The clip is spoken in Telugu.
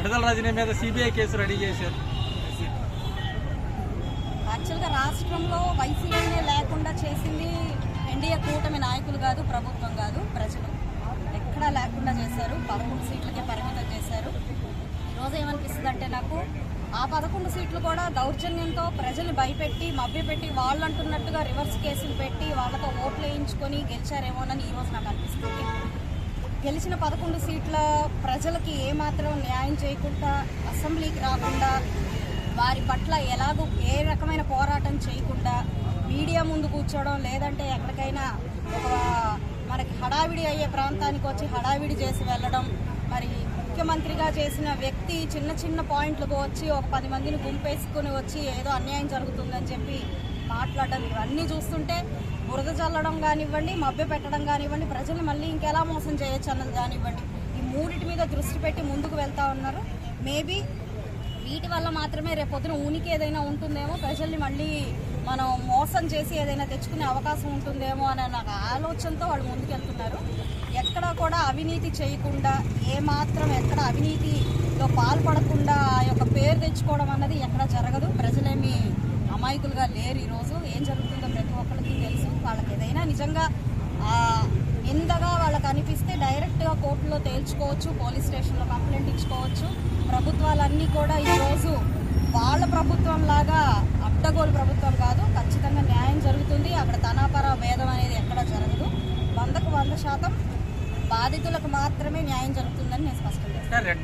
విడుదల రజనీ మీద సిబిఐ కేసు రెడీ చేశారు. యాక్చువల్గా రాష్ట్రంలో వైసీపీనే లేకుండా చేసింది ఎన్డీఏ కూటమి నాయకులు కాదు ప్రభుత్వం కాదు ప్రజలు. ఎక్కడా లేకుండా చేశారు పదకొండు సీట్లకే పరిమితం చేశారు. ఈరోజు ఏమనిపిస్తుంది అంటే నాకు ఆ పదకొండు సీట్లు కూడా దౌర్జన్యంతో ప్రజలు భయపెట్టి మభ్యపెట్టి వాళ్ళు అంటున్నట్టుగా రివర్స్ కేసులు పెట్టి వాళ్ళతో ఓట్లు వేయించుకొని గెలిచారేమోనని ఈరోజు నాకు అనిపిస్తుంది. గెలిచిన పదకొండు సీట్ల ప్రజలకి ఏమాత్రం న్యాయం చేయకుండా అసెంబ్లీకి రాకుండా వారి పట్ల ఎలాగో ఏ రకమైన పోరాటం చేయకుండా మీడియా ముందు కూర్చోవడం లేదంటే ఎక్కడికైనా ఒక మనకి హడావిడి అయ్యే ప్రాంతానికి వచ్చి హడావిడి చేసి వెళ్ళడం మరి ముఖ్యమంత్రిగా చేసిన వ్యక్తి చిన్న చిన్న పాయింట్లకు వచ్చి ఒక పది మందిని గుంపేసుకుని వచ్చి ఏదో అన్యాయం జరుగుతుందని చెప్పి మాట్లాడడం ఇవన్నీ చూస్తుంటే బురద చల్లడం కానివ్వండి మభ్య పెట్టడం కానివ్వండి ప్రజల్ని మళ్ళీ ఇంకెలా మోసం చేయొచ్చు అన్నది కానివ్వండి. ఈ మూడిటి మీద దృష్టి పెట్టి ముందుకు వెళ్తా ఉన్నారు. మేబీ వీటి వల్ల మాత్రమే రేపొద్దున ఉనికి ఏదైనా ఉంటుందేమో ప్రజల్ని మళ్ళీ మనం మోసం చేసి ఏదైనా తెచ్చుకునే అవకాశం ఉంటుందేమో అనే నాకు ఆలోచనతో వాళ్ళు ముందుకెళ్తున్నారు ఎక్కడ కూడా అవినీతి చేయకుండా ఏ మాత్రం ఎక్కడ అవినీతిలో పాల్పడకుండా ఆ యొక్క పేరు తెచ్చుకోవడం అన్నది ఎక్కడ జరగదు. ప్రజలేమి అమాయకులుగా లేరు ఈరోజు. ఏం జరుగుతుందో ప్రతి ఒక్కరికి నిజంగా ఎంతగా వాళ్ళకు వాళ్ళకి అనిపిస్తే డైరెక్ట్గా కోర్టులో తేల్చుకోవచ్చు పోలీస్ స్టేషన్లో కంప్లైంట్ ఇచ్చుకోవచ్చు. ప్రభుత్వాలన్నీ కూడా ఈరోజు వాళ్ళ ప్రభుత్వం లాగా అడ్డగోలు ప్రభుత్వం కాదు ఖచ్చితంగా న్యాయం జరుగుతుంది. అక్కడ తనాపర భేదం అనేది ఎక్కడ జరగదు. వందకు వంద శాతం బాధితులకు మాత్రమే న్యాయం జరుగుతుందని నేను స్పష్టం చేస్తాను.